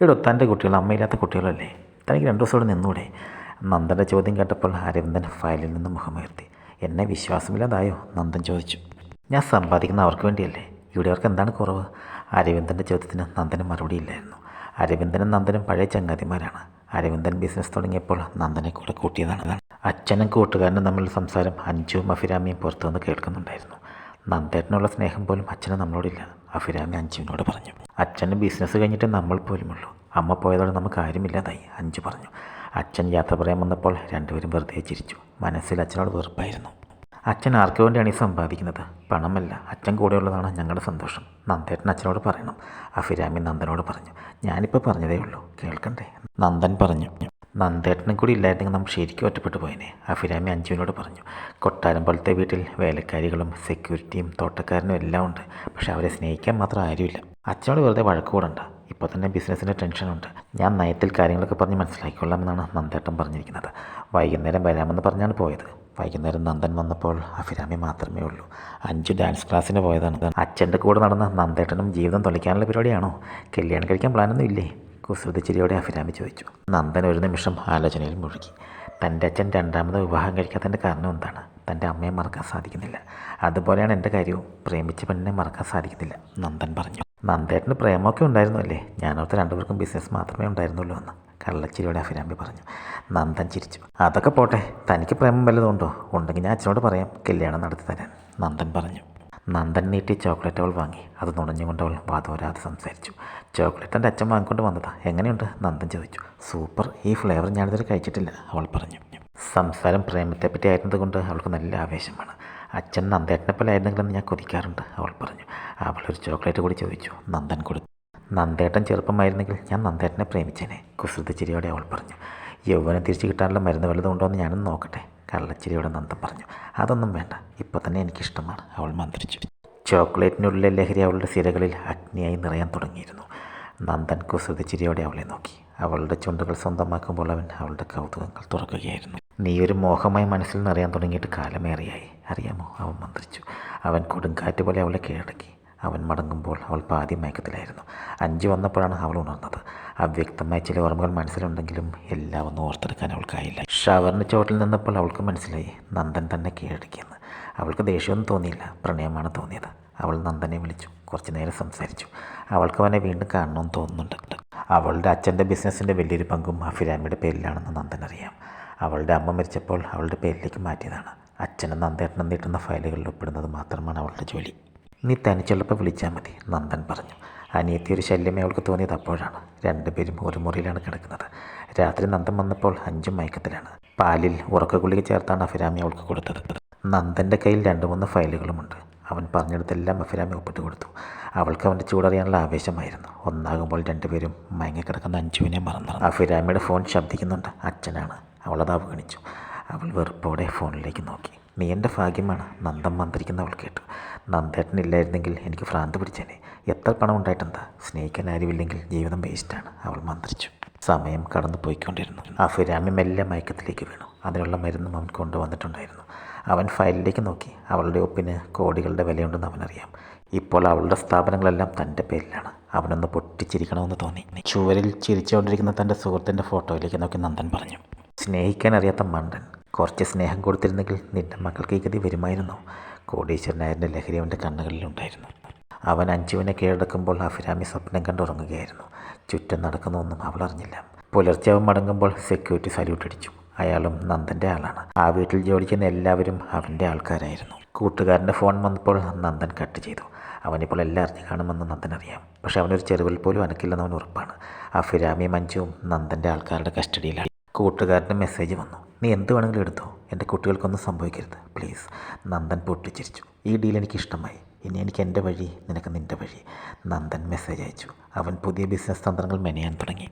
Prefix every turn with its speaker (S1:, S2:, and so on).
S1: ഇവിടെ തന്റെ കുട്ടികൾ അമ്മയില്ലാത്ത കുട്ടികളല്ലേ? തനിക്ക് രണ്ടു ദിവസം ഇവിടെ നിന്നൂടെ. നന്ദന്റെ ചോദ്യം കേട്ടപ്പോൾ അരവിന്ദൻ ഫയലിൽ നിന്ന് മുഖമുയർത്തി. എന്നെ വിശ്വാസമില്ലാതായോ? നന്ദൻ ചോദിച്ചു. ഞാൻ സമ്പാദിക്കുന്ന അവർക്ക് വേണ്ടിയല്ലേ? ഇവിടെ അവർക്ക് എന്താണ് കുറവ്? അരവിന്ദന്റെ ചോദ്യത്തിന് നന്ദന് മറുപടി ഇല്ലായിരുന്നു. അരവിന്ദനും നന്ദനും പഴയ ചങ്ങാതിമാരാണ്. അരവിന്ദൻ ബിസിനസ് തുടങ്ങിയപ്പോൾ നന്ദനെ കൂടെ കൂട്ടിയതാണ്. അച്ഛനും കൂട്ടുകാരനും തമ്മിലുള്ള സംസാരം അഞ്ചുവും അഫിരാമിയും പുറത്തുനിന്ന് കേൾക്കുന്നുണ്ടായിരുന്നു. നന്ദേട്ടനുള്ള സ്നേഹം പോലും അച്ഛന് നമ്മളോടില്ല. അഫിരാമി അഞ്ജുവിനോട് പറഞ്ഞു. അച്ഛന് ബിസിനസ് കഴിഞ്ഞിട്ട് നമ്മൾ പോലുമുള്ളൂ അമ്മ പോയതോടെ നമുക്ക് ആരുമില്ലാതായി അഞ്ചു പറഞ്ഞു. അച്ഛൻ യാത്ര പറയാൻ വന്നപ്പോൾ രണ്ടുപേരും വെറുതെ ചിരിച്ചു. മനസ്സിൽ അച്ഛനോട് വെറുപ്പായിരുന്നു. അച്ഛൻ ആർക്ക് വേണ്ടിയാണ് ഈ സമ്പാദിക്കുന്നത്? പണമല്ല. അച്ഛൻ കൂടെയുള്ളതാണ് ഞങ്ങളുടെ സന്തോഷം. നന്ദേട്ടൻ അച്ഛനോട് പറയണം. അഫിരാമി നന്ദനോട് പറഞ്ഞു. ഞാനിപ്പോൾ പറഞ്ഞതേ ഉള്ളൂ. കേൾക്കണ്ടേ? നന്ദൻ പറഞ്ഞു. നന്ദേട്ടനും കൂടി ഇല്ലായിരുന്നെങ്കിൽ നമ്മൾ ശരിക്കും ഒറ്റപ്പെട്ടു പോയേനെ. അഫിരാമി അഞ്ജുവിനോട് പറഞ്ഞു കൊട്ടാരം പോലത്തെ വീട്ടിൽ വേലക്കാരികളും സെക്യൂരിറ്റിയും തോട്ടക്കാരനും എല്ലാം ഉണ്ട്. പക്ഷെ അവരെ സ്നേഹിക്കാൻ മാത്രം ആരുമില്ല. അച്ഛനോട് വെറുതെ വഴക്കുകൂടണ്ട. ഇപ്പോൾ തന്നെ ബിസിനസ്സിന്റെ ടെൻഷനുണ്ട് ഞാൻ നയത്തിൽ കാര്യങ്ങളൊക്കെ പറഞ്ഞ് മനസ്സിലാക്കിക്കൊള്ളാമെന്നാണ് നന്ദേട്ടൻ പറഞ്ഞിരിക്കുന്നത്. വൈകുന്നേരം വരാമെന്ന് പറഞ്ഞാണ് പോയത്. വൈകുന്നേരം നന്ദൻ വന്നപ്പോൾ അഫിരാമി മാത്രമേ ഉള്ളൂ. അഞ്ചു ഡാൻസ് ക്ലാസ്സിന് പോയതാണ്. അച്ഛന്റെ കൂടെ നടന്ന നന്ദേട്ടനും ജീവിതം തൊളിക്കാനുള്ള പരിപാടിയാണോ? കല്യാണം കഴിക്കാൻ പ്ലാനൊന്നും ഇല്ലേ? കുസൃതി അഭിരാമി ചോദിച്ചു. നന്ദൻ ഒരു നിമിഷം ആലോചനയിൽ മുഴുകി. തന്റെ അച്ഛൻ രണ്ടാമത് വിവാഹം കഴിക്കാത്തതിന്റെ കാരണം എന്താണ്? തന്റെ അമ്മയെ മറക്കാൻ സാധിക്കുന്നില്ല. അതുപോലെയാണ് എന്റെ കാര്യവും. പ്രേമിച്ച പെണ്ണിനെ മറക്കാൻ സാധിക്കുന്നില്ല നന്ദൻ പറഞ്ഞു. നന്ദേട്ടന് പ്രേമമൊക്കെ ഉണ്ടായിരുന്നു അല്ലേ? ഞാനോർത്ത് രണ്ടുപേർക്കും ബിസിനസ് മാത്രമേ ഉണ്ടായിരുന്നുള്ളൂ എന്ന്. കള്ളച്ചിരിയോടെ അഭിരാമി പറഞ്ഞു. നന്ദൻ ചിരിച്ചു. അതൊക്കെ പോട്ടെ തനിക്ക് പ്രേമം വല്ലതുണ്ടോ ഉണ്ടെങ്കിൽ ഞാൻ അച്ഛനോട് പറയാം കല്യാണം നടത്തി തരാൻ. നന്ദൻ പറഞ്ഞു. നന്ദൻ നീട്ടി ചോക്ലേറ്റ് അവൾ വാങ്ങി. അത് നുണഞ്ഞുകൊണ്ട് അവൾ വാതോരാതെ സംസാരിച്ചു. ചോക്ലേറ്റ് എന്റെ അച്ഛൻ വാങ്ങിക്കൊണ്ട് വന്നതാ. എങ്ങനെയുണ്ട്? നന്ദൻ ചോദിച്ചു. സൂപ്പർ. ഈ ഫ്ലേവർ ഞാനിതുവരെ കഴിച്ചിട്ടില്ല അവൾ പറഞ്ഞു. സംസാരം പ്രേമത്തെപ്പറ്റി ആയിരുന്നതുകൊണ്ട് അവൾക്ക് നല്ല ആവേശമാണ് അച്ഛൻ നന്ദേട്ടനെ പോലെ ആയിരുന്നെങ്കിലും ഞാൻ കൊതിക്കാറുണ്ട് അവൾ പറഞ്ഞു. അവളൊരു ചോക്ലേറ്റ് കൂടി ചോദിച്ചു. നന്ദൻ കൊടുത്തു. നന്ദേട്ടൻ ചെറുപ്പമായിരുന്നെങ്കിൽ ഞാൻ നന്ദേട്ടനെ പ്രേമിച്ചേനെ കുസൃതി ചിരിയോടെ അവൾ പറഞ്ഞു. യൗവനം തിരിച്ചു കിട്ടാനുള്ള മരുന്ന് വല്ലതും എന്ന് ഞാനും നോക്കട്ടെ കള്ളച്ചിരിയോടെ നന്ദൻ പറഞ്ഞു അതൊന്നും വേണ്ട. ഇപ്പോൾ തന്നെ എനിക്കിഷ്ടമാണ്. അവൾ മന്ത്രിച്ചു. ചോക്ലേറ്റിനുള്ളിലെ ലഹരി അവളുടെ സിരകളിൽ അഗ്നിയായി നിറയാൻ തുടങ്ങിയിരുന്നു. നന്ദൻ കുസൃതി ചിരിയോടെ അവളെ നോക്കി. അവളുടെ ചുണ്ടുകൾ സ്വന്തമാക്കുമ്പോൾ അവൻ അവളുടെ കൗതുകങ്ങൾ തുറക്കുകയായിരുന്നു. നീ ഒരു മോഹമായി മനസ്സിൽ നിറയാൻ തുടങ്ങിയിട്ട് കാലമേറിയായി. അറിയാമോ? അവൻ മന്ത്രിച്ചു. അവൻ കൊടുങ്കാറ്റ് പോലെ അവളെ കീഴടക്കി. അവൻ മടങ്ങുമ്പോൾ അവൾ പാതി മയക്കത്തിലായിരുന്നു. അഞ്ച് വന്നപ്പോഴാണ് അവൾ ഉണർന്നത്. അവ്യക്തമായ ചില ഓർമ്മകൾ മനസ്സിലുണ്ടെങ്കിലും എല്ലാം ഒന്നും ഓർത്തെടുക്കാൻ അവൾക്കായില്ല. ഷവറിന് ചോട്ടിൽ നിന്നപ്പോൾ അവൾക്ക് മനസ്സിലായി നന്ദൻ തന്നെ കീഴടക്കിയെന്ന്. അവൾക്ക് ദേഷ്യമൊന്നും തോന്നിയില്ല പ്രണയമാണ് തോന്നിയത്. അവൾ നന്ദനെ വിളിച്ചു കുറച്ച് നേരം സംസാരിച്ചു. അവൾക്ക് അവനെ വീണ്ടും കാണണമെന്ന് തോന്നുന്നുണ്ട്. അവളുടെ അച്ഛന്റെ ബിസിനസ്സിന്റെ വലിയൊരു പങ്കും അഫിരാമിയുടെ പേരിലാണെന്ന് നന്ദൻ അറിയാം. അവളുടെ അമ്മ മരിച്ചപ്പോൾ അവളുടെ പേരിലേക്ക് മാറ്റിയതാണ്. അച്ഛനും നന്ദേട്ടനും നീട്ടുന്ന ഫയലുകളിൽ ഒപ്പിടുന്നത് മാത്രമാണ് അവളുടെ ജോലി. നീ തനിച്ചുള്ളപ്പോൾ വിളിച്ചാൽ മതി നന്ദൻ പറഞ്ഞു. അനിയത്തി ഒരു ശല്യമേ അവൾക്ക് തോന്നിയത് അപ്പോഴാണ്. രണ്ടുപേരും ഒരു മുറിയിലാണ് കിടക്കുന്നത്. രാത്രി നന്ദൻ വന്നപ്പോൾ അഞ്ചും മയക്കത്തിലാണ്. പാലിൽ ഉറക്ക ഗുളിക ചേർത്താണ് അഫിരാമി അവൾക്ക് കൊടുത്തത്. നന്ദന്റെ കയ്യിൽ രണ്ട് മൂന്ന് ഫയലുകളുമുണ്ട്. അവൻ പറഞ്ഞെടുത്തെല്ലാം അഫിരാമി ഒപ്പിട്ട് കൊടുത്തു. അവൾക്ക് അവന്റെ ചൂടറിയാനുള്ള ആവേശമായിരുന്നു. ഒന്നാകുമ്പോൾ രണ്ടുപേരും മയങ്ങിക്കിടക്കുന്ന അഞ്ചുവിനെ മറന്നു. അഫിരാമിയുടെ ഫോൺ ശബ്ദിക്കുന്നുണ്ട്. അച്ഛനാണ്. അവളത് അവഗണിച്ചു. അവൾ വെറുപ്പോടെ ഫോണിലേക്ക് നോക്കി. നീ എന്റെ ഭാഗ്യമാണ് നന്ദൻ മന്ത്രിക്കുന്ന അവൾ കേട്ടു. നന്ദേട്ടൻ ഇല്ലായിരുന്നെങ്കിൽ എനിക്ക് ഭ്രാന്ത് പിടിച്ചേനെ. എത്ര പണം ഉണ്ടായിട്ടെന്താ? സ്നേഹിക്കാൻ ആരുമില്ലെങ്കിൽ ജീവിതം വേസ്റ്റാണ് അവൾ മന്ത്രിച്ചു. സമയം കടന്നു പോയിക്കൊണ്ടിരുന്നു. അഫിരാമി മെല്ലെ മയക്കത്തിലേക്ക് വീണു. അതിനുള്ള മരുന്നും അവൻ കൊണ്ടുവന്നിട്ടുണ്ടായിരുന്നു. അവൻ ഫയലിലേക്ക് നോക്കി. അവളുടെ ഒപ്പിന് കോടികളുടെ വിലയുണ്ടെന്ന് അവനറിയാം. ഇപ്പോൾ അവളുടെ സ്ഥാപനങ്ങളെല്ലാം തന്റെ പേരിലാണ്. അവനൊന്ന് പൊട്ടിച്ചിരിക്കണമെന്ന് തോന്നി. ചുവരിൽ ചിരിച്ചുകൊണ്ടിരിക്കുന്ന തന്റെ സുഹൃത്തിന്റെ ഫോട്ടോയിലേക്ക് നോക്കി നന്ദൻ പറഞ്ഞു. സ്നേഹിക്കാൻ അറിയാത്ത മണ്ടൻ. കുറച്ച് സ്നേഹം കൊടുത്തിരുന്നെങ്കിൽ നിന്റെ മക്കൾക്ക് ഈ ഗതി വരുമായിരുന്നു. കോടീശ്വരനായന്റെ ലഹരി അവന്റെ കണ്ണുകളിലുണ്ടായിരുന്നു. അവൻ അഞ്ചുവിനെ കീഴടക്കുമ്പോൾ അഫിരാമി സ്വപ്നം കണ്ടുറങ്ങുകയായിരുന്നു ചുറ്റും നടക്കുന്നൊന്നും അവൾ അറിഞ്ഞില്ല. പുലർച്ചെ അവൻ മടങ്ങുമ്പോൾ സെക്യൂരിറ്റി സല്യൂട്ട് അടിച്ചു. അയാളും നന്ദന്റെ ആളാണ്. ആ വീട്ടിൽ ജോലി ചെയ്യുന്ന എല്ലാവരും അവന്റെ ആൾക്കാരായിരുന്നു. കൂട്ടുകാരന്റെ ഫോൺ വന്നപ്പോൾ നന്ദൻ കട്ട് ചെയ്തു. അവനിപ്പോൾ എല്ലാം അറിഞ്ഞു കാണുമെന്ന് നന്ദൻ അറിയാം. പക്ഷെ അവനൊരു ചെറുവിൽ പോലും അനക്കില്ലെന്ന് അവൻ ഉറപ്പാണ്. അഫിരാമി മഞ്ജുവും നന്ദന്റെ ആൾക്കാരുടെ കസ്റ്റഡിയിലാണ്. കൂട്ടുകാരന്റെ മെസ്സേജ് വന്നു. നീ എന്ത് വേണമെങ്കിലും എടുത്തോ. എന്റെ കുട്ടികൾക്കൊന്നും സംഭവിക്കരുത്. പ്ലീസ് നന്ദൻ പൊട്ടിച്ചിരിച്ചു. ഈ ഡീൽ എനിക്ക് ഇഷ്ടമായി ഇനി എനിക്ക് എന്റെ വഴി നിനക്ക് നിന്റെ വഴി. നന്ദൻ മെസ്സേജ് അയച്ചു. അവൻ പുതിയ ബിസിനസ് തന്ത്രങ്ങൾ മെനയാൻ തുടങ്ങി.